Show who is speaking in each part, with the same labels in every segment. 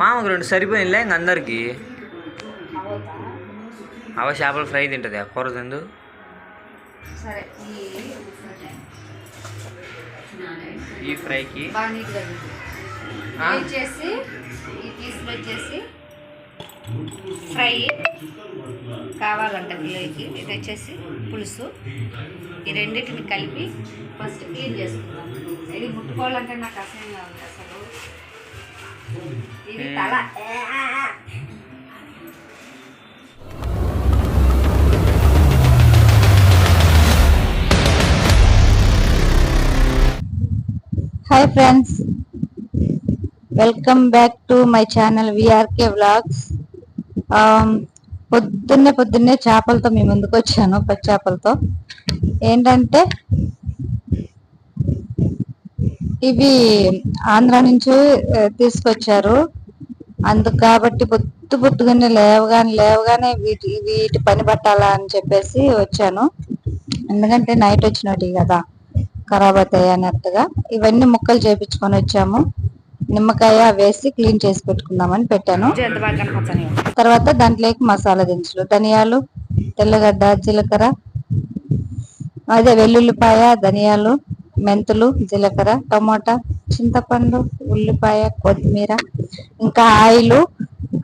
Speaker 1: మామకు రెండు సరిపోయినలే ఇంక అందరికి. అవ చేపల ఫ్రై తింటుంది ఆ కూర తిందు.
Speaker 2: సరే ఈ
Speaker 1: ఫ్రైకి.
Speaker 2: ఫ్రై కావాలంట పిల్లలకి. ఇది వచ్చేసి పులుసు. ఈ రెండింటిని కలిపి ఫస్ట్ క్లీన్ చేసుకుందాం. ఇది ముట్టుకోవాలంటే నాకు అసహ్యంగా ఉంది అసలు. ఇది తల.
Speaker 3: Hi friends welcome back to my channel VRK vlogs Um, పొద్దున్నే పొద్దున్నే చేపలతో మీ ముందుకు వచ్చాను పచ్చి చేపలతో ఏంటంటే ఇవి ఆంధ్ర నుంచి తీసుకొచ్చారు. అందుకు కాబట్టి పొద్దు బొత్తుగానే లేవగానే లేవగానే వీటి వీటి పని పట్టాలా అని చెప్పేసి వచ్చాను. ఎందుకంటే నైట్ వచ్చినట్టు కదా ఖరాబ్ అవుతాయి అన్నట్టుగా. ఇవన్నీ ముక్కలు చేపించుకొని వచ్చాము. నిమ్మకాయ వేసి క్లీన్ చేసి పెట్టుకుందామని పెట్టాను. తర్వాత దాంట్లోకి మసాలా దినుసులు ధనియాలు తెల్లగడ్డ జీలకర్ర అదే వెల్లుల్లిపాయ ధనియాలు మెంతులు జీలకర్ర టమోటా చింతపండు ఉల్లిపాయ కొత్తిమీర ఇంకా ఆయిల్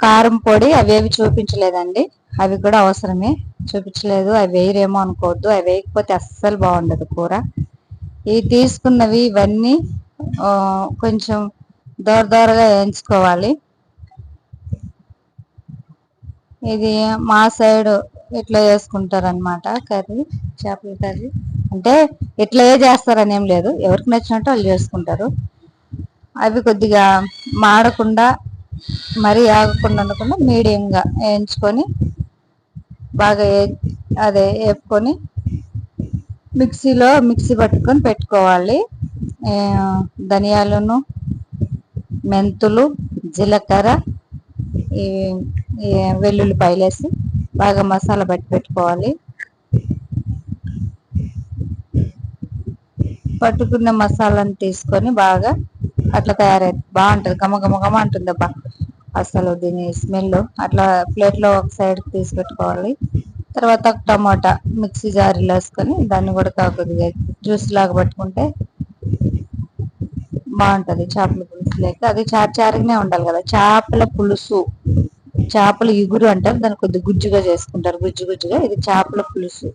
Speaker 3: కారం పొడి అవేవి చూపించలేదండి. అవి కూడా అవసరమే. చూపించలేదు. అవి వేయరేమో అనుకోవద్దు. అవి వేయకపోతే అస్సలు బాగుండదు కూర. ఈ తీసుకున్నవి ఇవన్నీ కొంచెం దోర దోరగా వేయించుకోవాలి. ఇది మా సైడ్ ఇట్లా చేసుకుంటారనమాట కర్రీ చేపల కర్రీ. అంటే ఇట్లా ఏ చేస్తారని ఏం లేదు. ఎవరికి నచ్చినట్టు వాళ్ళు చేసుకుంటారు. అవి కొద్దిగా మాడకుండా మరీ ఆగకుండా ఉండకుండా మీడియంగా వేయించుకొని బాగా అదే వేపుకొని మిక్సీలో మిక్సీ పట్టుకొని పెట్టుకోవాలి. ధనియాలను మెంతులు జీలకర్ర ఈ ఈ వెల్లుల్లిపాయలు వేసి బాగా మసాలా పట్టి పెట్టుకోవాలి. పట్టుకున్న మసాలాను తీసుకొని బాగా అట్లా తయారైంది బాగుంటుంది. గమ గమ గమ అంటుంది అబ్బా అసలు దీని స్మెల్ అట్లా ప్లేట్లో ఒక సైడ్ తీసి పెట్టుకోవాలి. తర్వాత ఒక టమాటా మిక్సీ జారీలో వేసుకొని దాన్ని కూడా కా- కొద్దిగా జ్యూస్ లాగా పట్టుకుంటే బాగుంటుంది. చేపల పులుసు లేక అది చారచారిగానే ఉండాలి కదా. చేపల పులుసు చేపల ఇగురు అంటారు. దాన్ని కొద్ది గుజ్జుగా చేసుకుంటారు. గుజ్జు గుజ్జుగా ఇది చేపల పులుసు.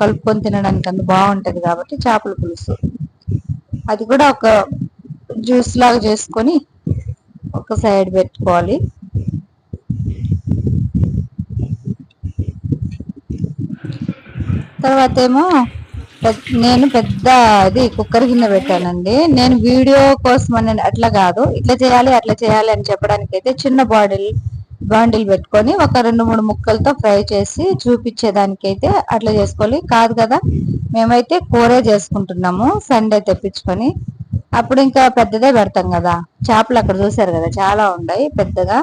Speaker 3: కలుపుకొని తినడానికి అంత బాగుంటది కాబట్టి చేపల పులుసు. అది కూడా ఒక జ్యూస్ లాగా చేసుకొని ఒక సైడ్ పెట్టుకోవాలి. తర్వాత ఏమో నేను పెద్ద అది కుక్కర్ గిన్నె పెట్టానండి. నేను వీడియో కోసం అని అట్లా కాదు. ఇట్లా చేయాలి అట్లా చేయాలి అని చెప్పడానికి అయితే చిన్న బాటిల్ బాండిల్ పెట్టుకొని ఒక రెండు మూడు ముక్కలతో ఫ్రై చేసి చూపించేదానికైతే అట్లా చేసుకోవాలి. కాదు కదా మేమైతే కూరే చేసుకుంటున్నాము సండే తెప్పించుకొని. అప్పుడు ఇంకా పెద్దదే పెడతాం కదా. చేపలు అక్కడ చూసారు కదా చాలా ఉన్నాయి పెద్దగా.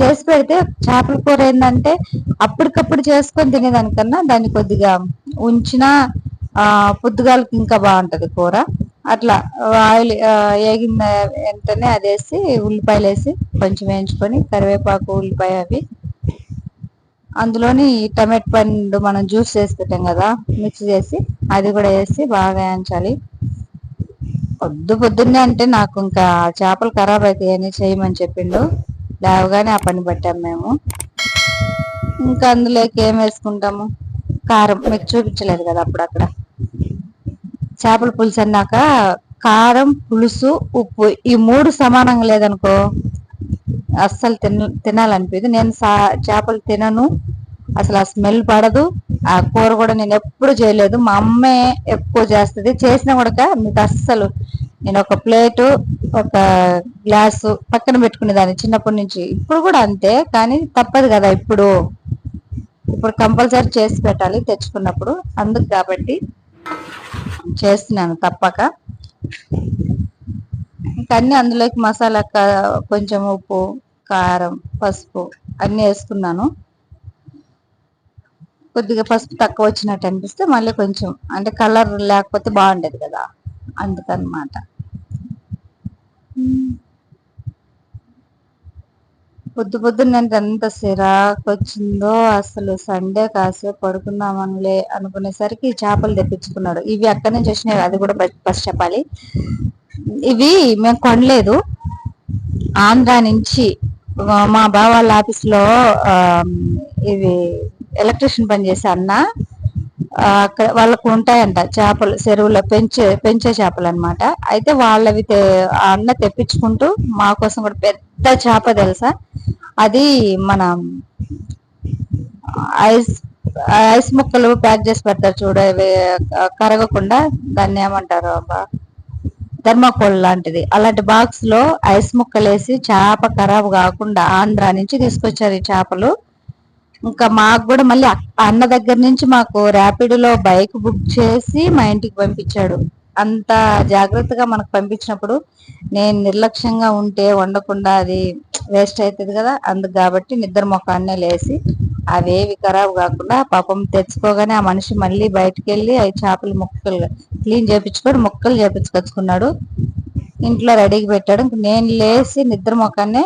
Speaker 3: చేసి పెడితే చేపల కూర ఏంటంటే అప్పటికప్పుడు చేసుకొని తినేదానికన్నా దాన్ని కొద్దిగా ఉంచినా పొద్దుగాలకి ఇంకా బాగుంటది కూర. అట్లా ఆయిల్ వేగిన వెంటనే అది వేసి ఉల్లిపాయలు వేసి కొంచెం వేయించుకొని కరివేపాకు ఉల్లిపాయ అవి. అందులోని ఈ టమాటో పండు మనం జ్యూస్ చేసి పెట్టాం కదా మిక్స్ చేసి అది కూడా వేసి బాగా వేయించాలి. పొద్దు పొద్దున్నే అంటే నాకు ఇంకా చేపలు ఖరాబ్ అవుతాయని చేయమని చెప్పిండు. లేవగానే ఆ పని పట్టాం మేము. ఇంకా అందులోకి ఏం వేసుకుంటాము? కారం. మీకు చూపించలేదు కదా అప్పుడు అక్కడ చేపల పులుసు అన్నాక కారం పులుసు ఉప్పు ఈ మూడు సమానంగా లేదనుకో అస్సలు తిన తినాలనిపించదు నేను సా చేపలు తినను. అసలు ఆ స్మెల్ పడదు. ఆ కూర కూడా నేను ఎప్పుడు చేయలేదు. మా అమ్మే ఎక్కువ చేస్తుంది. చేసినా కూడా మీకు అస్సలు నేను ఒక ప్లేటు ఒక గ్లాసు పక్కన పెట్టుకునేదాన్ని చిన్నప్పటి నుంచి. ఇప్పుడు కూడా అంతే కానీ తప్పదు కదా ఇప్పుడు. ఇప్పుడు కంపల్సరీ చేసి పెట్టాలి తెచ్చుకున్నప్పుడు. అందుకు కాబట్టి చేస్తున్నాను తప్పక. ఇంకా అందులోకి మసాలా కా- కొంచెం ఉప్పు కారం పసుపు అన్నీ వేసుకున్నాను. కొద్దిగా పసుపు తక్కువ వచ్చినట్టు అనిపిస్తే మళ్ళీ కొంచెం అంటే కలర్ లేకపోతే బాగుండేది కదా అందుకనమాట. పొద్దు పొద్దున్న ఎంత సిరాకు వచ్చిందో అసలు సండే కాసేపు పడుకుందామనిలే అనుకునేసరికి చేపలు తెప్పించుకున్నాడు. ఇవి అక్కడి నుంచి వచ్చినాయి అది కూడా ఫస్ట్ చెప్పాలి. ఇవి మేము కొనలేదు. ఆంధ్ర నుంచి మా బావ వాళ్ళ ఆఫీస్లో ఇవి ఎలక్ట్రిషియన్ పని చేసే అన్న అక్కడ వాళ్ళకు ఉంటాయంట చేపలు చెరువులో పెంచే పెంచే చేపలు అన్నమాట అయితే వాళ్ళవి అన్న తెప్పించుకుంటూ మా కోసం కూడా పెద్ద చేప తెలుసా? అది మన ఐస్ ఐస్ ముక్కలు ప్యాక్ చేసి పెడతారు చూడ కరగకుండా దాన్ని ఏమంటారు అబ్బా? థర్మాకోల్ లాంటిది. అలాంటి బాక్స్లో ఐస్ ముక్కలు వేసి చేప ఖరాబ్ కాకుండా ఆంధ్ర నుంచి తీసుకొచ్చారు ఈ చేపలు. ఇంకా మాకు కూడా మళ్ళీ అన్న దగ్గర నుంచి మాకు ర్యాపిడోలో బైక్ బుక్ చేసి మా ఇంటికి పంపించాడు. అంత జాగ్రత్తగా మనకు పంపించినప్పుడు నేను నిర్లక్ష్యంగా ఉంటే వండకుండా అది వేస్ట్ అవుతుంది కదా అందుకు కాబట్టి నిద్ర మొఖాన్నే లేసి అవేవి ఖరాబ్ కాకుండా పాపం తెచ్చుకోగానే ఆ మనిషి మళ్ళీ బయటకు వెళ్ళి అవి చేపలు ముక్కలు క్లీన్ చేపించుకొని ముక్కలు చేపించుకొచ్చుకున్నాడు. ఇంట్లో రెడీకి పెట్టాడు. ఇంక నేను లేచి నిద్ర మొఖాన్నే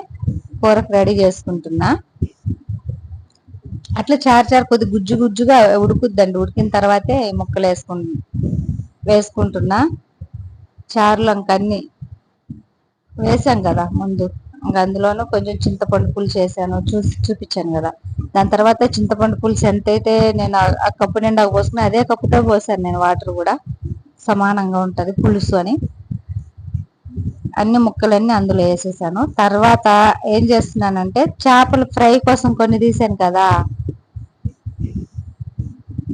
Speaker 3: కూరకు రెడీ చేసుకుంటున్నా. అట్లా చారు చారు కొద్ది గుజ్జు గుజ్జుగా ఉడుకుద్దండి. ఉడికిన తర్వాతే ముక్కలు వేసుకు వేసుకుంటున్నా. చారులు ఇంక అన్ని వేసాం కదా ముందు. ఇంకా అందులోనూ కొంచెం చింతపండు పులుసు వేసాను. చూసి చూపించాను కదా. దాని తర్వాత చింతపండు పులుసు ఎంతైతే నేను ఆ- కప్పు నిండా పోసుకుని అదే కప్పుతో పోసాను నేను వాటర్ కూడా. సమానంగా ఉంటుంది పులుసు అని. అన్ని ముక్కలన్నీ అందులో వేసేసాను. తర్వాత ఏం చేస్తున్నానంటే చేపల ఫ్రై కోసం కొన్ని తీసాను కదా.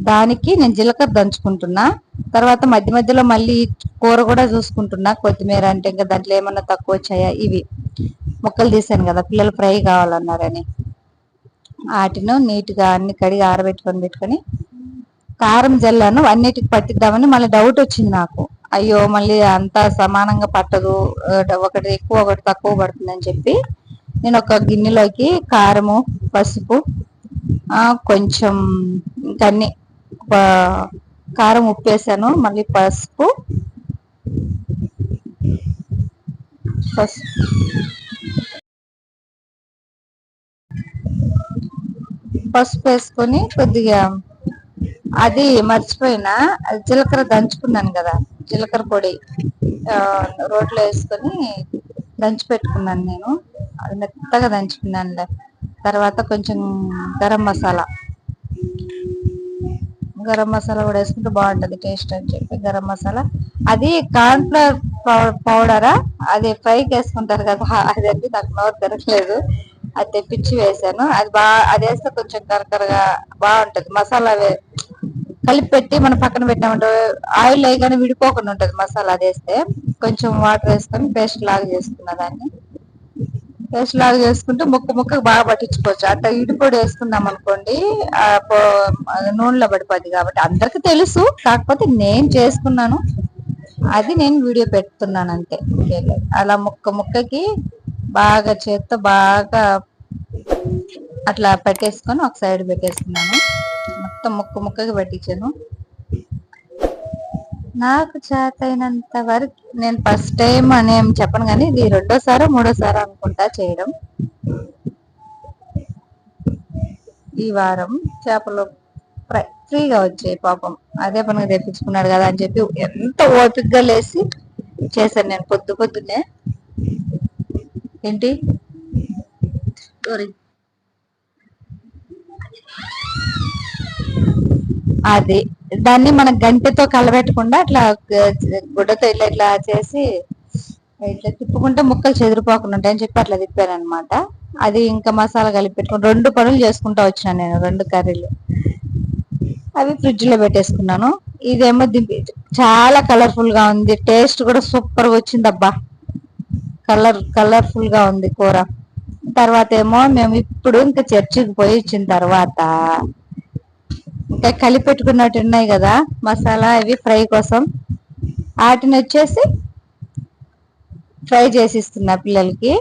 Speaker 3: దానికి నేను జీలకర్ర దంచుకుంటున్నా. తర్వాత మధ్య మధ్యలో మళ్ళీ కూర కూడా చూసుకుంటున్నా. కొత్తిమీర అంటే ఇంకా దాంట్లో ఏమన్నా తక్కువ వచ్చాయా? ఇవి. ముక్కలు తీసాను కదా పిల్లలు ఫ్రై కావాలన్నారని. వాటిను నీట్గా అన్ని కడిగి ఆరబెట్టుకొని పెట్టుకొని కారం జల్లాను. అన్నిటికి పట్టిద్దామని మళ్ళీ డౌట్ వచ్చింది నాకు. అయ్యో మళ్ళీ అంతా సమానంగా పట్టదు. ఒకటి ఎక్కువ ఒకటి తక్కువ పడుతుందని చెప్పి నేను ఒక గిన్నెలోకి కారము పసుపు కొంచెం ఇంకన్నీ కారం ఉప్పేసాను మళ్ళీ పసుపు. పసుపు. పసుపు వేసుకొని కొద్దిగా అది మర్చిపోయినా అది జీలకర్ర దంచుకున్నాను కదా జీలకర్ర పొడి రోట్లో వేసుకొని దంచి పెట్టుకున్నాను నేను. అది మెత్తగా దంచుకున్నాను తర్వాత కొంచెం గరం మసాలా. గరం మసాలా కూడా వేసుకుంటే బాగుంటది టేస్ట్ అని చెప్పి గరం మసాలా. అది కార్న్ఫ్లవర్ పౌడరా? అది ఫ్రైకి వేసుకుంటారు కదా అది అంటే నాకు నోరు తిరగలేదు అది తెప్పించి వేసాను. అది బాగా అది వేస్తే కొంచెం కరకరగా బాగుంటది. మసాలా కలిపి పెట్టి మనం పక్కన పెట్టామంటే ఆయిల్ వేయగానే విడిపోకుండా ఉంటుంది మసాలా అది వేస్తే. కొంచెం వాటర్ వేసుకొని పేస్ట్ లాగా చేసుకున్న దాన్ని. పేస్ట్ లాగా చేసుకుంటే ముక్క ముక్క బాగా పట్టించుకోవచ్చు. అట్లా ఇడి పొడి వేసుకుందాం అనుకోండి పో- నూనెలో పడిపోద్ది కాబట్టి అందరికి తెలుసు. కాకపోతే నేను చేసుకున్నాను. అది నేను వీడియో పెడుతున్నాను అంతే. అలా ముక్క ముక్కకి బాగా చేత్తో బాగా అట్లా పెట్టేసుకొని ఒక సైడ్ పెట్టేసుకున్నాను. మొత్తం ముక్క ముక్కకి పెట్టించాను. నాకు చేతైనంత వరకు నేను ఫస్ట్ టైం అని ఏం చెప్పను కానీ ఇది రెండోసారో మూడోసారో అనుకుంటా చేయడం. ఈ వారం చేపలు ఫ్రై ఫ్రీగా వచ్చాయి పాపం. అదే పనిగా తెప్పించుకున్నాడు కదా అని చెప్పి ఎంత ఓపికగా లేసి చేశాను నేను పొద్దు పొద్దున్నే. ఏంటి? సారీ అది దాన్ని మన గంటెతో కలబెట్టకుండా అట్లా గుడ్డతో ఇట్లా ఇట్లా చేసి ఇట్లా తిప్పుకుంటే ముక్కలు చెదిరిపోకుండా ఉంటాయని చెప్పి అట్లా తిప్పాను అనమాట అది ఇంకా మసాలా కలిపి పెట్టుకుని రెండు పనులు చేసుకుంటా వచ్చినాను నేను రెండు కర్రీలు. అవి ఫ్రిడ్జ్లో పెట్టేసుకున్నాను. ఇదేమో దింపి చాలా కలర్ఫుల్గా ఉంది. టేస్ట్ కూడా సూపర్గా వచ్చింది అబ్బా కలర్ కలర్ఫుల్గా ఉంది కూర. తర్వాత ఏమో మేము ఇప్పుడు ఇంకా చర్చికి పోయి ఇచ్చిన తర్వాత ఇంకా కలిపెట్టుకున్నట్టు ఉన్నాయి కదా మసాలా ఇవి ఫ్రై కోసం. వాటిని వచ్చేసి ఫ్రై చేసి ఇస్తున్నా పిల్లలకి.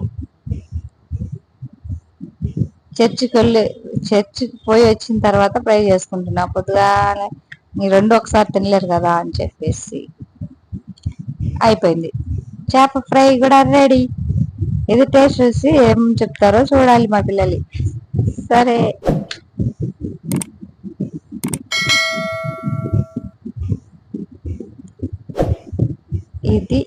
Speaker 3: చర్చికి వెళ్ళి చర్చికి పోయి వచ్చిన తర్వాత ఫ్రై చేసుకుంటున్నా. పొద్దుగానే ఈ రెండు ఒకసారి తినలేరు కదా అని చెప్పేసి. అయిపోయింది. చేప ఫ్రై కూడా రెడీ. ఇది టేస్ట్ చూసి ఏం చెప్తారో చూడాలి మా పిల్లలు సరే. ఇది